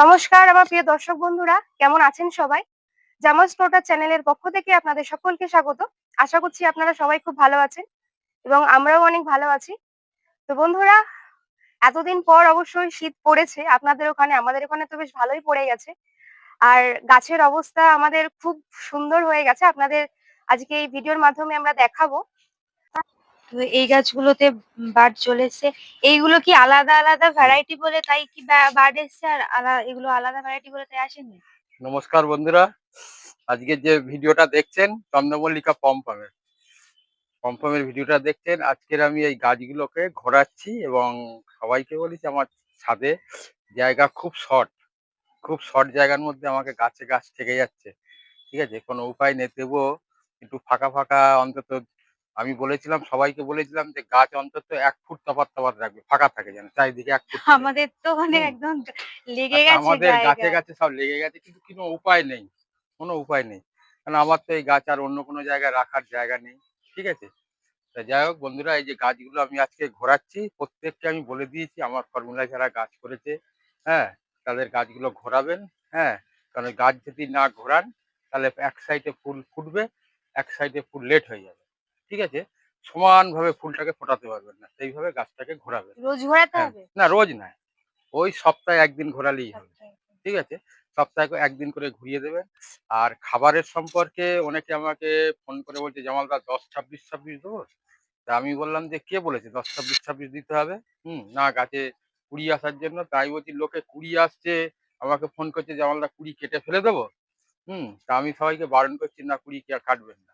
নমস্কার, আমার প্রিয় দর্শক বন্ধুরা। কেমন আছেন সবাই? জামাল স্টোটার চ্যানেলের পক্ষ থেকে আপনাদের সকলকে স্বাগত। আশা করছি আপনারা সবাই খুব ভালো আছেন এবং আমরাও অনেক ভালো আছি। তো বন্ধুরা, এতদিন পর অবশ্যই শীত পড়েছে। আপনাদের ওখানে, আমাদের ওখানে তো বেশ ভালোই পড়ে গেছে। আর গাছের অবস্থা আমাদের খুব সুন্দর হয়ে গেছে। আপনাদের আজকে এই ভিডিওর মাধ্যমে আমরা দেখাবো তো এই গাছগুলোতে বার্ড চলে এইগুলো কি আলাদা আলাদা ভ্যারাইটি বলে তাই কি বার্ড এসছে আর এগুলো আলাদা ভ্যারাইটি বলে তাই আসেনি? নমস্কার বন্ধুরা, আজকে যে ভিডিওটা দেখছেন, চন্দ্রমল্লিকা পম্পমের পম্পমের ভিডিওটা দেখছেন, আজকের আমি এই গাছগুলোকে ঘোরাচ্ছি এবং সবাইকে বলেছি আমার ছাদে জায়গা খুব শর্ট খুব শর্ট জায়গার মধ্যে আমাকে গাছে গাছ থেকে যাচ্ছে। ঠিক আছে, কোনো উপায় নেই, তবুও একটু ফাঁকা ফাঁকা অন্তত আমি বলেছিলাম সবাইকে বলেছিলাম যে গাছ অন্তত এক ফুট তফাৎ তফাৎ রাখবে ফাঁকা থাকে যেন চারিদিকে এক ফুট আমাদের তো মানে একদম লেগে আচ্ছা, গেছে আমাদের গাছে গাছে সব লেগে গেছে কিন্তু কোনো উপায় নেই কোনো উপায় নেই। কারণ আমার তো এই গাছ আর অন্য কোনো জায়গায় রাখার জায়গা নেই ঠিক আছে? তা যাই হোক বন্ধুরা এই যে গাছগুলো আমি আজকে ঘোরাচ্ছি প্রত্যেককে আমি বলে দিয়েছি আমার ফর্মুলা যারা গাছ করেছে হ্যাঁ তাদের গাছগুলো ঘোরাবেন হ্যাঁ কারণ গাছ যদি না ঘোরান তাহলে এক সাইডে ফুল ফুটবে এক সাইডে ফুল লেট হয়ে যাবে। ঠিক আছে? সমানভাবে ফুলটাকে ফোটাতে পারবেন না সেইভাবে গাছটাকে ঘোরাবেন। রোজ ঘোরাতে হ্যাঁ হবে? না রোজ নয় ওই সপ্তাহে একদিন ঘোরালেই হবে। ঠিক আছে? সপ্তাহে একদিন করে ঘুরিয়ে দেবেন। আর খাবারের সম্পর্কে অনেকে আমাকে ফোন করে বলছে জামালদা দশ ছাব্বিশ ছাব্বিশ দেবো? তা আমি বললাম যে কে বলেছে দশ ছাব্বিশ ছাব্বিশ দিতে হবে? হুম না গাছে কুড়ি আসার জন্য। তাই বলছি লোকে কুড়ি আসছে আমাকে ফোন করছে জামালদা কুড়ি কেটে ফেলে দেবো? হুম তা আমি সবাইকে বারণ করছি না কুড়ি কে কাটবেন না।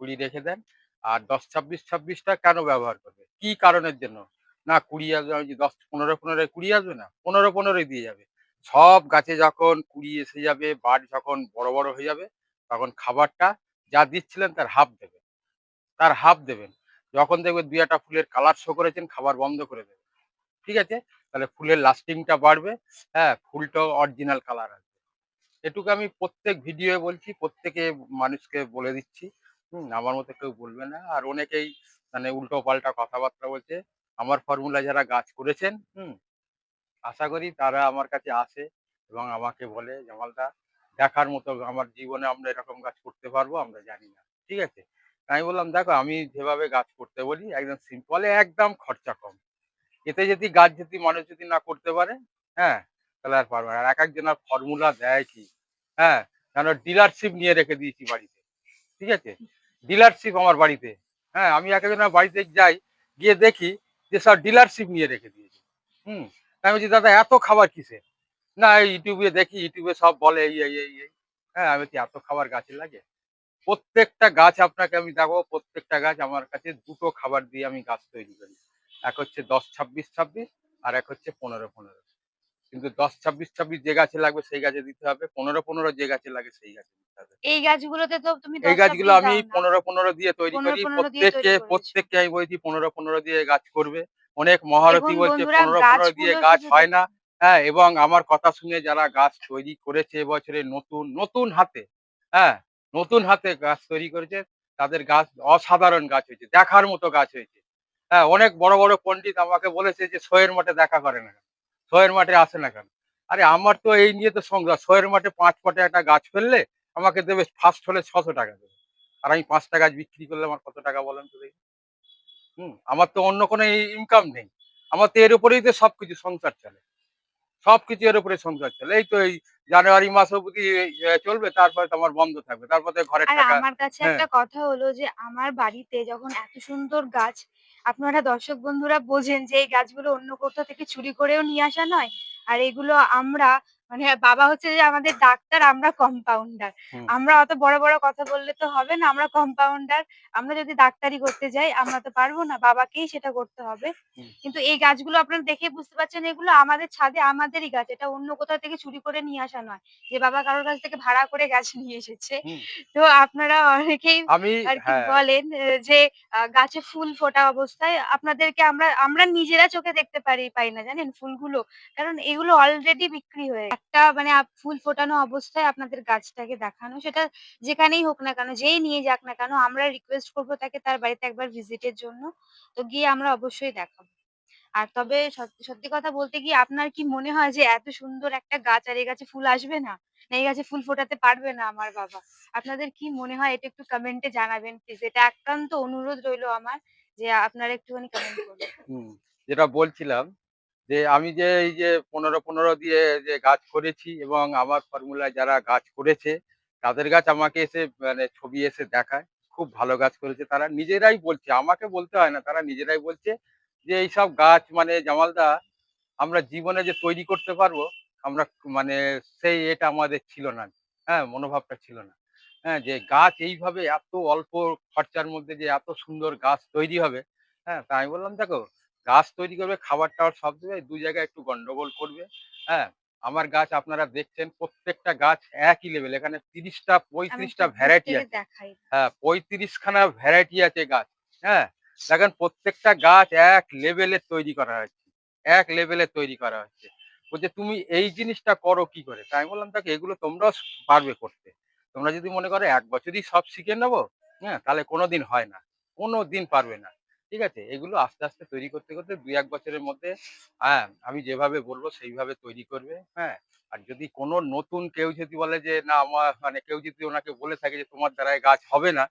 কুড়ি রেখে দেন আর দশ ছাব্বিশ ছাব্বিশটা কেন ব্যবহার করবে? কি কারণের জন্য? না কুড়ি আসবে দশ, পনেরো পনেরো কুড়ি আসবে না? পনেরো পনেরোই দিয়ে যাবে। সব গাছে যখন কুড়ি এসে যাবে বাট যখন বড় বড় হয়ে যাবে, তখন খাবারটা যা দিচ্ছিলেন তার হাফ দেবেন। তার হাফ দেবেন। যখন দেখবেন দুই একটা ফুলের কালার শো করেছেন, খাবার বন্ধ করে দেবেন। ঠিক আছে? তাহলে ফুলের লাস্টিংটা বাড়বে। হ্যাঁ ফুলটাও অরিজিনাল কালার আসবে। এটুকু আমি প্রত্যেক ভিডিওয়ে বলছি, প্রত্যেকে মানুষকে বলে দিচ্ছি। হুম, আমার মতো কেউ বলবে না। আর অনেকেই মানে উল্টো পাল্টা কথাবার্তা বলছে, আমার ফর্মুলা যারা গাছ করেছেন, হুম, আশা করি তারা আমার কাছে আসে এবং আমাকে বলে, জামালদা, দেখার মতো আমার জীবনে আমরা এরকম গাছ করতে পারব, আমরা জানি না। ঠিক আছে? আমি বললাম, দেখো, আমি যেভাবে গাছ করতে বলি, একদম সিম্পলে একদম খরচা কম। এতে যদি গাছ যদি মানুষ যদি না করতে পারে হ্যাঁ তাহলে আর পারবে আর এক একজনের ফর্মুলা দেয় কি? হ্যাঁ কেন ডিলারশিপ নিয়ে রেখে দিয়েছি বাড়িতে। ঠিক আছে? ডিলারশিপ আমার বাড়িতে। হ্যাঁ আমি এক একজনের বাড়িতে যাই, গিয়ে দেখি যে সব ডিলারশিপ নিয়ে রেখে দিয়েছে। হুম আমি বলছি, দাদা, এত খাবার কিসে না ইউটিউবে দেখি, ইউটিউবে সব বলে, এই এই এই এই। হ্যাঁ আমি বলছি, এত খাবার গাছে লাগে? প্রত্যেকটা গাছ আপনাকে আমি দেখো প্রত্যেকটা গাছ আমার কাছে দুটো খাবার দিয়ে আমি গাছ তৈরি করি। এক হচ্ছে দশ ছাব্বিশ ছাব্বিশ, আর এক হচ্ছে পনেরো পনেরো। কিন্তু দশ ছাব্বিশ ছাব্বিশ যে গাছে লাগবে সেই গাছে দিতে হবে। পনেরো পনেরো যে গাছে লাগে সেই গাছে দিতে হবে। এই গাছগুলোতে তো তুমি এই গাছগুলো আমি পনেরো পনেরো দিয়ে তৈরি করি। 15 দিয়ে তৈরি প্রত্যেককে প্রত্যেককে আমি বলছি পনেরো পনেরো দিয়ে গাছ করবে। অনেক মহারথী বলছে পনেরো পনেরো দিয়ে গাছ হয় না। হ্যাঁ এবং আমার কথা শুনে যারা গাছ তৈরি করেছে এবছরে নতুন নতুন হাতে হ্যাঁ নতুন হাতে গাছ তৈরি করেছে তাদের গাছ অসাধারণ গাছ হয়েছে দেখার মতো গাছ হয়েছে। হ্যাঁ অনেক বড় বড় পণ্ডিত আমাকে বলেছে যে শোয়ের মাঠে দেখা করে না। শোয়ের মাঠে আসে না কেন? আরে আমার তো এই নিয়ে তো সংসার শোয়ের মাঠে পাঁচ পটে একটা গাছ ফেললে আমাকে দেবে ফার্স্ট হলে ছশো টাকা দেবে। আর আমি পাঁচটা গাছ বিক্রি করলে আমার কত টাকা বলেন তো দেখি। হুম, আমার তো অন্য কোনো ইনকাম নেই। আমার তো এর উপরেই তো সবকিছু সংসার চলে। সবকিছু এর উপরে সংসার চলে। এই তো এই জানুয়ারি মাস অবধি চলবে তারপরে তোমার বন্ধ থাকবে তারপরে ঘরে আর টাকা আমার কাছে হ্যাঁ। একটা কথা হলো যে আমার বাড়িতে যখন এত সুন্দর গাছ আপনারা দর্শক বন্ধুরা বোঝেন যে এই গাছগুলো অন্য কোথাও থেকে চুরি করেও নিয়ে আসা নয় আর এগুলো আমরা মানে বাবা হচ্ছে যে আমাদের ডাক্তার আমরা কম্পাউন্ডার আমরা অত বড় বড় কথা বললে তো হবে না আমরা কম্পাউন্ডার আমরা যদি ডাক্তারি করতে যাই আমরা তো পারব না বাবাকেই সেটা করতে হবে। কিন্তু এই গাছগুলো আপনারা দেখে বুঝতে পারছেন এগুলো আমাদের ছাদে আমাদেরই গাছ এটা অন্য কোথাও থেকে চুরি করে নিয়ে আসা নয়। যে বাবা কারোর কাছ থেকে ভাড়া করে গাছ নিয়ে এসেছে। তো আপনারা অনেকেই আর কি হ্যাঁ। বলেন যে গাছে ফুল ফোটা অবস্থায় আপনাদেরকে আমরা আমরা নিজেরা চোখে দেখতে পারি পাই না জানেন ফুলগুলো? কারণ এগুলো অলরেডি বিক্রি হয়ে। একটা মানে ফুল ফোটানো অবস্থায় আপনাদের গাছটাকে দেখানো সেটা যেখানেই হোক না কেন, যেই নিয়ে যাক না কেন, আমরা রিকোয়েস্ট করব তাকে তার বাড়িতে একবার ভিজিটের জন্য তো গিয়ে আমরা অবশ্যই দেখাবো আর তবে সত্যি কথা বলতে কি আপনার কি মনে হয় যে এত সুন্দর একটা গাছ আর এই গাছে ফুল আসবে না? না, এই গাছে ফুল ফোটাতে পারবে না আমার বাবা? আপনাদের কি মনে হয় এটা একটু কমেন্টে জানাবেন প্লিজ। এটা একান্ত অনুরোধ রইল আমার যে আপনারা একটুখানি কমেন্ট করবেন। যেটা বলছিলাম যে আমি যে এই যে ১৫-১৫ দিয়ে যে গাছ করেছি এবং আমার ফর্মুলায় যারা গাছ করেছে তাদের গাছ আমাকে এসে মানে ছবি এসে দেখায়। খুব ভালো গাছ করেছে তারা নিজেরাই বলছে, আমাকে বলতে হয় না তারা নিজেরাই বলছে যে এইসব গাছ মানে জামালদা আমরা জীবনে যে তৈরি করতে পারব আমরা মানে সেই এটা আমাদের ছিল না। হ্যাঁ? মনোভাবটা ছিল না। হ্যাঁ? যে গাছ এইভাবে এত অল্প খরচার মধ্যে যে এত সুন্দর গাছ তৈরি হবে, হ্যাঁ? তা আমি বললাম দেখো গাছ তৈরি করবে, খাবার-টাবার সব দেবে, দুই জায়গায় একটু গন্ডগোল করবে। হ্যাঁ? আমার গাছ আপনারা দেখছেন প্রত্যেকটা গাছ একই লেভেল। এখানে ৩০ টা আমি ৩৫ একটু টা দূর ভ্যারাইটি আছে। হ্যাঁ, ৩৫ খানা ভ্যারাইটি আছে গাছ। হ্যাঁ? দেখেন প্রত্যেকটা গাছ এক লেভেলের তৈরি করা হয়েছে। এক লেভেলের তৈরি করা হচ্ছে। বলছে তুমি এই জিনিসটা করো কি করে? তাই আমি বললাম দেখো এগুলো তোমরাও পারবে করতে। তোমরা যদি মনে করো এক বছরই সব শিখে নেব, হ্যাঁ? তাহলে কোনোদিন হয় না। কোনো দিন পারবে না। ঠিক আছে? এগুলো আস্তে, আস্তে তৈরি করতে, করতে ২-১ বছরের মধ্যে হ্যাঁ, আমি যেভাবে বলব সেইভাবে তৈরি করবে। হ্যাঁ? আর যদি কোনো নতুন কেউ যদি বলে যে না আমার মানে কেউ যদি ওনাকে বলে থাকে যে তোমার দ্বারায় গাছ হবে না,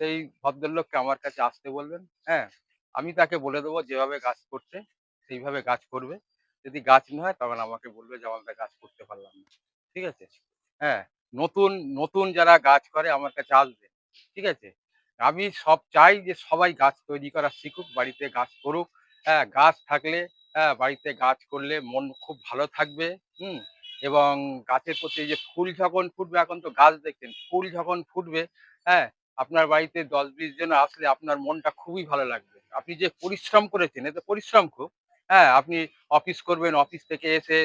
সেই ভদ্রলোককে আমার কাছে আসতে বলবেন। হ্যাঁ? আমি তাকে বলে দেবো যেভাবে গাছ করতে সেইভাবে গাছ করবে। যদি গাছ না হয় তখন আমাকে বলবে যে আমাদের গাছ করতে পারলাম না। ঠিক আছে? হ্যাঁ, নতুন, নতুন যারা গাছ করে আমার কাছে আসবে। ঠিক আছে? আমি সব চাই যে সবাই গাছ তৈরি করা শিখুক, বাড়িতে গাছ করুক। হ্যাঁ, গাছ থাকলে হ্যাঁ, বাড়িতে গাছ করলে মন খুব ভালো থাকবে। হুম? এবং গাছের প্রতি যে ফুল যখন ফুটবে এখন তো গাছ দেখছেন, ফুল যখন ফুটবে, হ্যাঁ? আপনার বাড়িতে দশ বিশ জন আসলে আপনার মনটা খুবই ভালো লাগবে। আপনি যে পরিশ্রম করেছেন, এতে পরিশ্রম খুব। হ্যাঁ, আপনি অফিস করবেন, অফিস থেকে এসে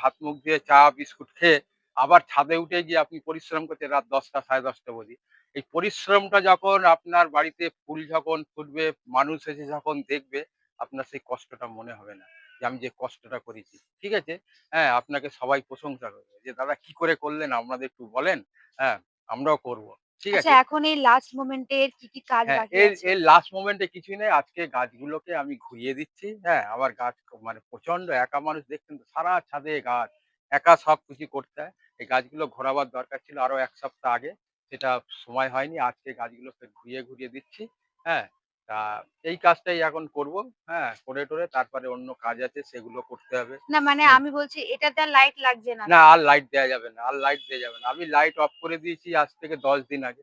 হাত মুখ ধুয়ে চা বিস্কুট খেয়ে আবার ছাদে উঠে গিয়ে আপনি পরিশ্রম করছেন রাত ১০টা ১০:৩০ অবধি। এই পরিশ্রমটা যখন আপনার বাড়িতে ফুল যখন ফুটবে, মানুষ এসে যখন দেখবে, আপনার সেই কষ্টটা মনে হবে না। যে আমি যে কষ্টটা করেছি। ঠিক আছে? হ্যাঁ, আপনাকে সবাই প্রশংসা করবে। যে দাদা কি করে করলেন আমাদের একটু বলেন? হ্যাঁ, আমরাও করব। ঠিক আছে? আচ্ছা এখন এই লাস্ট মোমেন্ট কি, কি কাজ হ্যাঁ, বাকি এর এর লাস্ট মোমেন্ট কিছুই নেই। আজকে গাছগুলোকে আমি ঘুরিয়ে দিচ্ছি। হ্যাঁ, আমার গাছ মানে প্রচণ্ড একা মানুষ দেখছেন তো সারা ছাদে গাছ। একা সবকিছু করতে হয়। এই গাছগুলো ঘোরাবার দরকার ছিল আরও এক সপ্তাহ আগে। সেটা সময় হয়নি। আজকে গাছগুলোকে ঘুরিয়ে, ঘুরিয়ে দিচ্ছি। হ্যাঁ? তা এই কাজটাই এখন করব। হ্যাঁ, করে-টরে তারপরে অন্য কাজ আছে সেগুলো করতে হবে। না মানে আমি বলছি এটাতে আর লাইট লাগছে না না আর লাইট দেয়া যাবে না। আর লাইট দেয়া যাবে না। আমি লাইট অফ করে দিয়েছি আজ থেকে ১০ দিন আগে।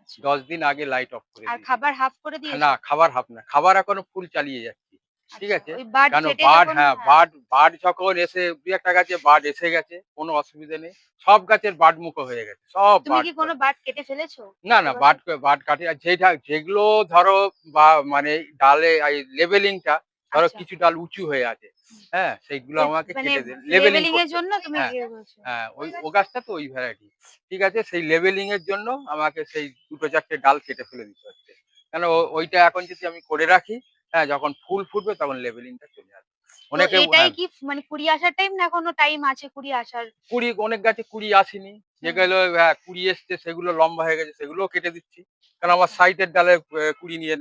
আচ্ছা। ১০ দিন আগে লাইট অফ করে আর খাবার হাফ করে দিয়েছ? না খাবার হাফ না। খাবার এখনও ফুল চালিয়ে যাচ্ছি। ঠিক আচ্ছা, আছে? কেন বার্ড হ্যাঁ, হ্যাঁ। বার্ড বার্ড যখন এসে ২-১ টা গাছে বার্ড এসে গেছে। কোনো অসুবিধা নেই। সব গাছের বার্ড মুখো হয়ে গেছে। সব তুমি কি কোনো বার্ড কেটে ফেলেছো? না, না? বার্ড বার্ড কাটি আর যেটা যেগুলো ধরো বা মানে ডালে এই লেভেলিং টা ধরো আচ্ছা। কিছু ডাল উঁচু হয়ে আছে। হ্যাঁ, সেইগুলো আমাকে মানে কেটে দেন। লেভেলিং লেভেলিং এর জন্য তুমি হ্যাঁ, ইয়ে হ্যাঁ, ওই ও গাছটা তো ওই ভ্যারাইটি। ঠিক আছে? সেই লেভেলিং এর জন্য আমাকে সেই দুটো চারটে ডাল কেটে ফেলে দিতে হচ্ছে। কেন ওইটা এখন যদি আমি করে রাখি, হ্যাঁ, যখন ফুল ফুটবে তখন লেভেলিং টা চলে আসবে। অনেকে এটাই হ্যাঁ, কি মানে কুড়ি আসার টাইম না এখনও টাইম আছে কুড়ি আসার? কুড়ি অনেক গাছে কুড়ি আসেনি। যেগুলো হ্যাঁ, কুড়ি এসছে সেগুলো লম্বা হয়ে গেছে সেগুলোও কেটে দিচ্ছি। কারণ আমার সাইডের ডালে কুড়ি নিয়ে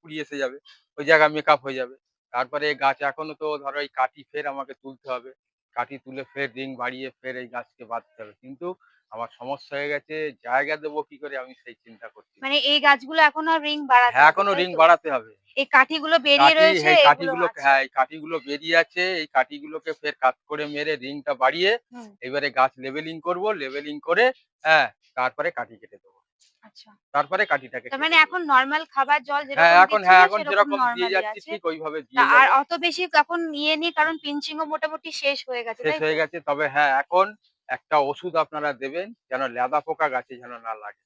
কুড়ি এসে যাবে। ওই জায়গায় মেকআপ হয়ে যাবে। তারপরে এই গাছ এখনও তো ধরো এই কাঠি ফের আমাকে তুলতে হবে। কাটি তুলে ফের রিং বাড়িয়ে ফের এই গাছকে বাঁধতে হবে। কিন্তু আমার সমস্যা হয়ে গেছে জায়গা দেবো কি করে আমি সেই চিন্তা করছি। মানে এই গাছগুলো এখনও রিং বাড়াতে হ্যাঁ, এখনও রিং বাড়াতে হবে। এই কাঠিগুলো বেরিয়ে রয়েছে এই কাঠিগুলো। হ্যাঁ, এই কাঠিগুলো বেরিয়ে আছে। এই কাঠিগুলোকে ফের কাট করে মেরে রিংটা বাড়িয়ে এবারে গাছ লেভেলিং করব। লেভেলিং করে হ্যাঁ, তারপরে কাঠি কেটে দেবো। আচ্ছা। তারপরে কাঠিটাকে তার মানে এখন নরমাল খাবার জল যেরকম হ্যাঁ, এখন হ্যাঁ, এখন যেরকম দিয়ে যাচ্ছি ঠিক ওইভাবে দিয়ে আর অত বেশি এখন ইয়ে নেই কারণ পিঞ্চিং ও মোটামুটি শেষ হয়ে গেছে, শেষ হয়ে গেছে। তবে হ্যাঁ, এখন একটা ওষুধ আপনারা দেবেন যেন লেদা পোকা গাছে যেন না লাগে।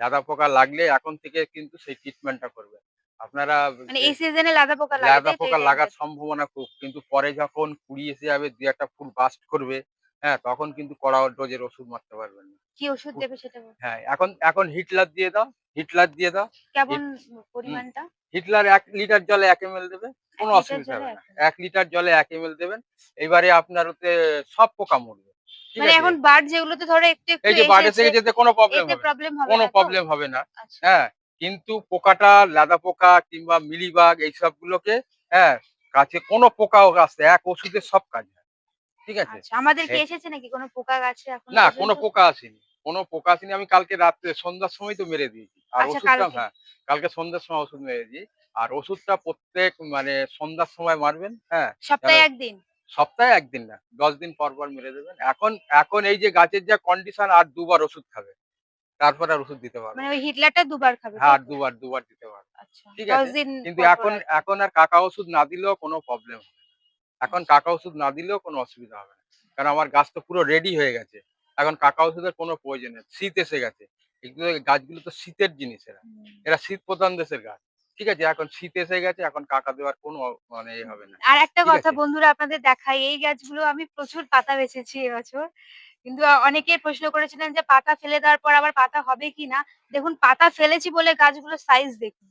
লেদা পোকা লাগলে এখন থেকে কিন্তু সেই ট্রিটমেন্টটা করবেন। আপনারা মানে এই সিজনে লাদা পোকা লাগে লেদা পোকা লাগার? সম্ভাবনা খুব। কিন্তু পরে যখন কুড়ি এসে যাবে ২ ১ টা ফুল বাস্ট করবে, হ্যাঁ, তখন কিন্তু কড়া ডোজের ওষুধ মারতে পারবেন না। কি ওষুধ দেবে সেটা হ্যাঁ, এখন এখন হিটলার দিয়ে দাও, হিটলার দিয়ে দাও। কেমন পরিমাণটা? হিটলার ১ লিটার জলে ১ এমএল দেবে। ১ কোনো অসুবিধা হবে না। ১ ml ১ লিটার জলে ১ এমএল দেবেন। এবারে আপনার ওতে সব পোকা মরবে। মানে এখন বার্ড যেগুলোতে ধরো একটু, একটু এই যে বার্ড গেছে এতে কোনো প্রবলেম হবে। কোনো প্রবলেম হবে না। আচ্ছা। হ্যাঁ, কিন্তু পোকাটা লেদা পোকা কিংবা মিলিবাগ এইসবগুলোকে হ্যাঁ, গাছে কোনো আসতে এক ওষুধে সব কাজ হয়। ঠিক আছে? আচ্ছা আমাদের কি হ্যাঁ। এসেছে নাকি? কোনো পোকা গাছে এখন না কোনো পোকা আসেনি। কোনো পোকা আসেনি আমি কালকে রাত্রে সন্ধ্যার সময় তো মেরে দিয়েছি। আর আচ্ছা, ওষুধটা হ্যাঁ কালকে সন্ধ্যার সময় ওষুধ মেরে দিই আর ওষুধটা প্রত্যেক মানে সন্ধ্যার সময় মারবেন হ্যাঁ সপ্তাহে একদিন? সপ্তাহে একদিন না দশ দিন পর পর মেরে দেবেন। এখন এখন এই যে গাছের যা কন্ডিশন আর দুবার ওষুধ খাবে। তারপর আর ওষুধ দিতে পারবে মানে ওই হিটলারটা দুবার খাবে হ্যাঁ আর দুবার দুবার দিতে পারবে। আচ্ছা ঠিক আছে, কিন্তু এখন এখন আর কাকা ওষুধ না দিলেও কোনো প্রবলেম হবে এখন কাকা ওষুধ না দিলেও কোনো অসুবিধা হবে না। কারণ আমার গাছ তো পুরো রেডি হয়ে গেছে। এখন কাকা ওষুধের কোনো প্রয়োজন নেই। শীত এসে গেছে। এগুলো গাছগুলো তো শীতের জিনিস এরা। এরা শীত প্রধান দেশের গাছ। ঠিক আছে এখন শীত এসে গেছে এখন কাকা দেওয়ার কোনো মানে এ হবে না। আর একটা ঠিক কথা আছে। বন্ধুরা আপনাদের দেখাই এই গাছগুলো আমি প্রচুর পাতা বেচেছি এবছর কিন্তু অনেকে প্রশ্ন করেছিলেন যে পাতা ফেলে দেওয়ার পর আবার পাতা হবে কি না? দেখুন পাতা ফেলেছি বলে গাছগুলোর সাইজ দেখুন।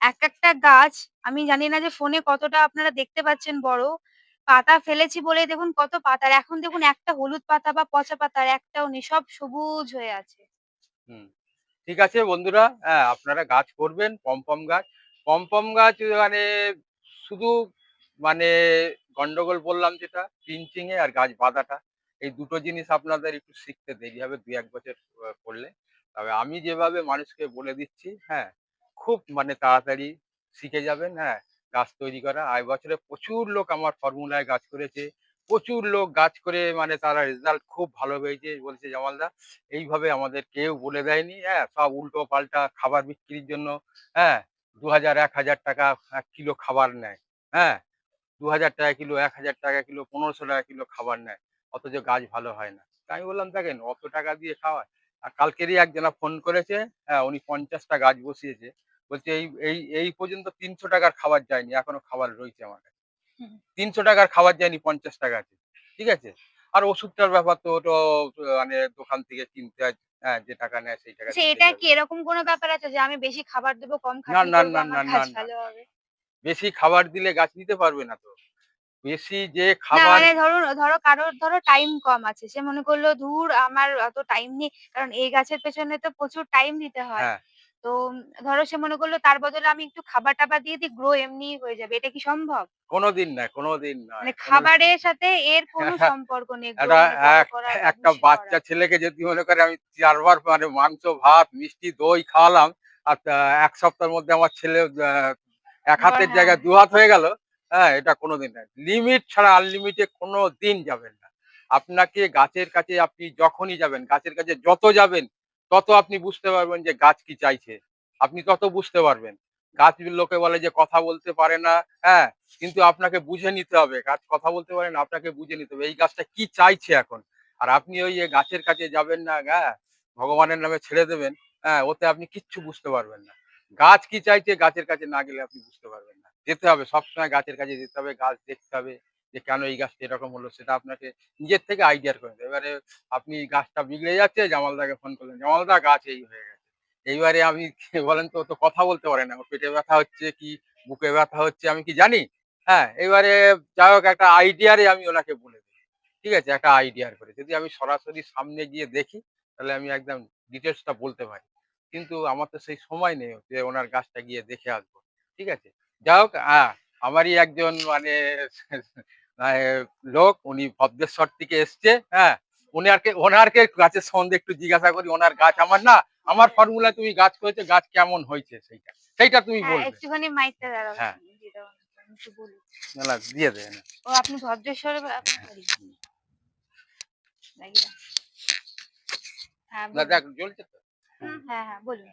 এক একটা গাছ আমি জানি না যে ফোনে কতটা আপনারা দেখতে পাচ্ছেন বড় পাতা ফেলেছি বলে দেখুন কত পাতার এখন দেখুন একটা হলুদ পাতা বা পচা পাতার একটাও নেই সব সবুজ হয়ে আছে। হুম। ঠিক আছে বন্ধুরা হ্যাঁ আপনারা গাছ করবেন পমপম গাছ। পমপম গাছ মানে শুধু মানে গন্ডগোল বললাম যেটা পিঞ্চিং এ আর গাছ বাঁধাটা। এই দুটো জিনিস আপনাদের একটু শিখতে দেরি হবে দু এক বছর করলে। তবে আমি যেভাবে মানুষকে বলে দিচ্ছি হ্যাঁ খুব মানে তাড়াতাড়ি শিখে যাবেন হ্যাঁ গাছ তৈরি করা। আর বছরে প্রচুর লোক আমার ফর্মুলায় গাছ করেছে। প্রচুর লোক গাছ করে মানে তারা রেজাল্ট খুব ভালো হয়েছে বলছে জামালদা। এইভাবে আমাদের কেউ বলে দেয়নি হ্যাঁ সব উল্টো পাল্টা খাবার বিক্রির জন্য হ্যাঁ দু হাজার এক হাজার টাকা এক কিলো খাবার নেয় হ্যাঁ দু হাজার টাকা কিলো এক হাজার টাকা কিলো, পনেরোশো টাকা কিলো খাবার নেয়, অথচ গাছ ভালো হয় না। আমি বললাম, দেখেন, অত টাকা দিয়ে খাওয়ায় আর কালকেরই একজনা ফোন করেছে হ্যাঁ উনি পঞ্চাশটা গাছ বসিয়েছে, বলছে, এই এই এই পর্যন্ত তিনশো টাকার খাবার যায়নি, এখনও খাবার রয়েছে আমার কাছে। তিনশো টাকার খাবার যায়নি পঞ্চাশ টাকাতে ঠিক আছে? আর ওষুধটার ব্যাপার তো ওটা মানে দোকান থেকে কিনতে হয় হ্যাঁ যে টাকা নেয় সেই টাকা আচ্ছা এটা কি এরকম কোনো ব্যাপার আছে যে আমি বেশি খাবার দেবো কম না, না, না, না, না, না। বেশি খাবার দিলে গাছ নিতে পারবে না তো। বেশি যে খাবার মানে ধরুন ধরো কারোর ধরো টাইম কম আছে। সে মনে করল ধুর আমার অত টাইম নেই। কারণ এই গাছের পেছনে তো প্রচুর টাইম দিতে হয়। হ্যাঁ। তো ধরো সে মনে করল তার বদলে আমি একটু খাবার টাবার দিয়ে দিই গ্রো এমনি হয়ে যাবে। এটা কি সম্ভব? কোনোদিন নয় কোনোদিন না মানে খাবারের সাথে এর কোনো সম্পর্ক নেই একটা বাচ্চা ছেলেকে যদি মনে করে আমি চারবার মানে মাংস ভাত মিষ্টি দই খাওয়ালাম আর এক সপ্তাহের মধ্যে আমার ছেলে এক হাতের। জায়গায় দু হাত হয়ে গেল হ্যাঁ এটা কোনোদিন নয় লিমিট ছাড়া আনলিমিটে কোনো দিন যাবেন না। আপনাকে গাছের কাছে আপনি যখনই যাবেন গাছের কাছে যত যাবেন তত আপনি বুঝতে পারবেন যে গাছ কি চাইছে। আপনি তত বুঝতে পারবেন। গাছ লোকে বলে যে কথা বলতে পারে না হ্যাঁ? কিন্তু আপনাকে বুঝে নিতে হবে। গাছ কথা বলতে পারে না, আপনাকে বুঝে নিতে হবে। এই গাছটা কি চাইছে এখন? আর আপনি ওই গাছের কাছে যাবেন না হ্যাঁ? ভগবানের নামে ছেড়ে দেবেন হ্যাঁ? ওতে আপনি কিচ্ছু বুঝতে পারবেন না। গাছ কি চাইছে? গাছের কাছে না গেলে আপনি বুঝতে পারবেন না। যেতে হবে, সবসময় গাছের কাছে যেতে হবে, গাছ দেখতে হবে। যে কেন এই গাছটা এরকম হলো সেটা আপনাকে নিজের থেকে আইডিয়ার করে। এবারে আপনি গাছটা বিগড়ে যাচ্ছে, জামালদাকে ফোন করলেন, জামালদা, গাছ এই হয়ে গেছে। এইবারে আমি বলেন তো তো কথা বলতে পারে না। পেটে ব্যথা হচ্ছে কি, বুকে ব্যথা হচ্ছে, আমি কি জানি? হ্যাঁ এবারে যাই হোক, একটা আইডিয়ারে আমি ওনাকে বলে দিই। ঠিক আছে? একটা আইডিয়ার করে। যদি আমি সরাসরি সামনে গিয়ে দেখি, তাহলে আমি একদম ডিটেলসটা বলতে পারি। কিন্তু আমার তো সেই সময় নেই যে ওনার গাছটা গিয়ে দেখে আসব। ঠিক আছে? যাই হোক হ্যাঁ আমারই একজন মানে লোক উনি ভদ্রেশ্বর থেকে এসছে হ্যাঁ। উনারকে ওনারকে গাছের সম্বন্ধে একটু জিজ্ঞাসা করি ওনার গাছ আমার না আমার ফর্মুলা তুমি গাছ করেছ গাছ কেমন হয়েছে সেইটা? সেইটা তুমি হ্যাঁ, বলবে। একটুখানি মাইকটা দাঁড়াও হ্যাঁ। দিয়ে বলি। না না, ও আপনি ভদ্রেশ্বরে? হ্যাঁ। দেখ জ্বলছে তো। হ্যাঁ বলুন।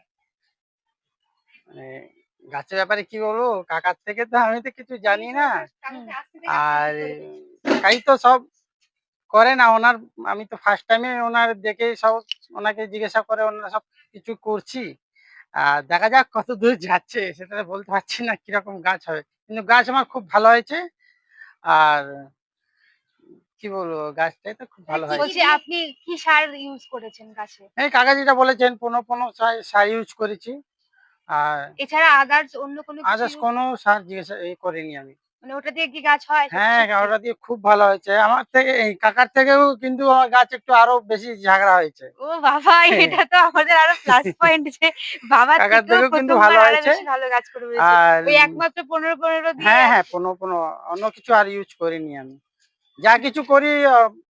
গাছের ব্যাপারে কি বলব? কাকার থেকে তো আমি তো কিছু জানি না। আর কাকাই তো সব করে না ওনার আমি তো ফার্স্ট টাইমে ওনার দেখে সব ওনাকে জিজ্ঞাসা করে ওনার সব কিছু করছি। আর দেখা যাক কত দূর যাচ্ছে সেটা বলতে পারছি না কীরকম গাছ হবে। কিন্তু গাছ আমার খুব ভালো হয়েছে। আর কি বলব গাছটাই তো খুব ভালো হয়েছে। বলছি আপনি কি সার ইউজ করেছেন গাছে? এই কাকা যেটা বলেছেন পনেরো পনেরো সার ইউজ করেছি। আর এছাড়া আদার্স অন্য কোনো আদার্স কোনো সার জিজ্ঞাসা এই করিনি আমি। মানে ওটা দিয়ে কি গাছ হয়? হ্যাঁ ওটা দিয়ে খুব ভালো হয়েছে। আমার থেকে এই কাকার থেকেও কিন্তু আমার গাছ একটু আরও বেশি ঝাগড়া হয়েছে। ও বাবা এটা তো আমাদের আরও প্লাস পয়েন্ট যে বাবার কাকার থেকেও কিন্তু ভালো হয়েছে। ভালো গাছ করে ওই একমাত্র পনেরো পনেরো দিয়ে হ্যাঁ হ্যাঁ কোনো কোনো অন্য কিছু আর ইউজ করিনি আমি। যা কিছু করি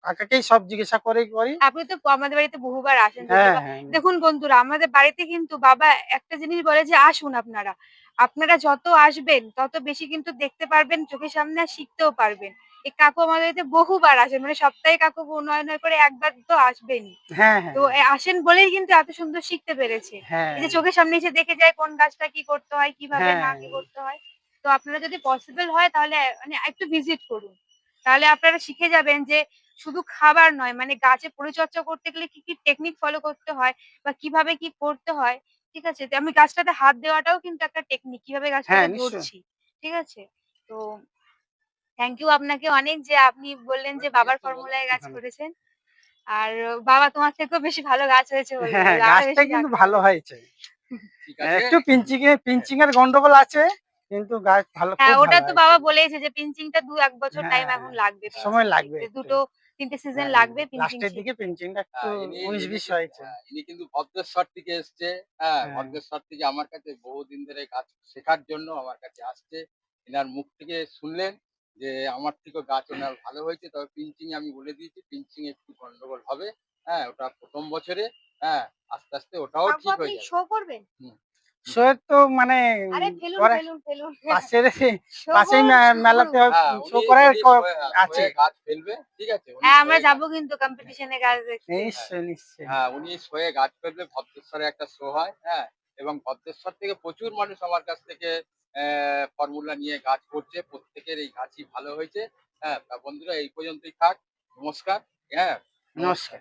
কাকাকেই সব জিজ্ঞাসা করেই করি। আপনি তো আমাদের বাড়িতে বহুবার আসেন হ্যাঁ হ্যাঁ। দেখুন বন্ধুরা আমাদের বাড়িতে কিন্তু বাবা একটা জিনিস বলে যে আসুন আপনারা। আপনারা যত আসবেন তত বেশি কিন্তু দেখতে পারবেন চোখের সামনে আর শিখতেও পারবেন। এই কাকু আমাদের বাড়িতে বহুবার আসেন মানে সপ্তাহে কাকু নয় নয় করে একবার তো আসবেনই। হ্যাঁ তো আসেন বলেই কিন্তু এত সুন্দর শিখতে পেরেছে। এই যে চোখের সামনে এসে দেখে যায় কোন গাছটা কি করতে হয় কীভাবে না। কি করতে হয়। তো আপনারা যদি পসিবল হয় তাহলে মানে একটু ভিজিট করুন। তাহলে আপনারা শিখে যাবেন যে শুধু খাবার নয় মানে গাছে পরিচর্যা করতে গেলে কি কি টেকনিক ফলো করতে হয় বা কীভাবে কি করতে হয় ঠিক আছে? তো আমি গাছটাতে হাত দেওয়াটাও কিন্তু একটা টেকনিক কীভাবে গাছটাকে হ্যাঁ, ধরছি ঠিক আছে? তো থ্যাংক ইউ আপনাকে অনেক যে আপনি বললেন যে বাবার ফর্মুলায় গাছ করেছেন। আর বাবা তোমার থেকেও বেশি ভালো গাছ হয়েছে হ্যাঁ গাছটা কিন্তু ভালো হয়েছে। একটু পিঞ্চিং এর পিঞ্চিং এর গন্ডগোল আছে? কিন্তু গাছ ভালো হ্যাঁ ওটা তো বাবা বলেছে যে পিঞ্চিংটা দু এক বছর টাইম হ্যাঁ, এখন লাগবে সময় লাগবে দুটো তিনটে সিজন হ্যাঁ, লাগবে পিঞ্চিং লাস্টের দিকে পিঞ্চিংটা একটু হ্যাঁ, উনিশ ইনি বিশ কিন্তু- হয়েছে। হ্যাঁ, ইনি কিন্তু ভদ্রেশ্বর থেকে এসছে। হ্যাঁ। ভদ্রেশ্বর থেকে আমার কাছে বহুদিন ধরে গাছ শেখার জন্য আমার কাছে আসছে। এনার মুখ থেকে শুনলেন যে আমার থেকেও গাছ ওনার ভালো হয়েছে। তবে পিঞ্চিং আমি বলে দিয়েছি পিঞ্চিং একটু গন্ডগোল হবে। হ্যাঁ ওটা প্রথম বছরে। হ্যাঁ আস্তে আস্তে ওটাও ঠিক হয়ে যাবে। শো করবেন? শোয়ের তো মানে পাশের মেলাতে হ্যাঁ, শো করার হ্যাঁ, আছে। গাছ ফেলবে ঠিক আছে হ্যাঁ আমরা শোয়ে যাব কিন্তু কম্পিটিশনে গাছ দেখতে। নিশ্চয়ই নিশ্চয়ই হ্যাঁ উনি শোয়ে গাছ ফেলবে ভদ্রেশ্বরে একটা শো হয় হ্যাঁ এবং ভদ্রেশ্বর থেকে প্রচুর মানুষ আমার কাছ থেকে ফর্মুলা নিয়ে গাছ করছে প্রত্যেকের এই গাছই ভালো হয়েছে হ্যাঁ তা বন্ধুরা এই পর্যন্তই থাক নমস্কার হ্যাঁ নমস্কার।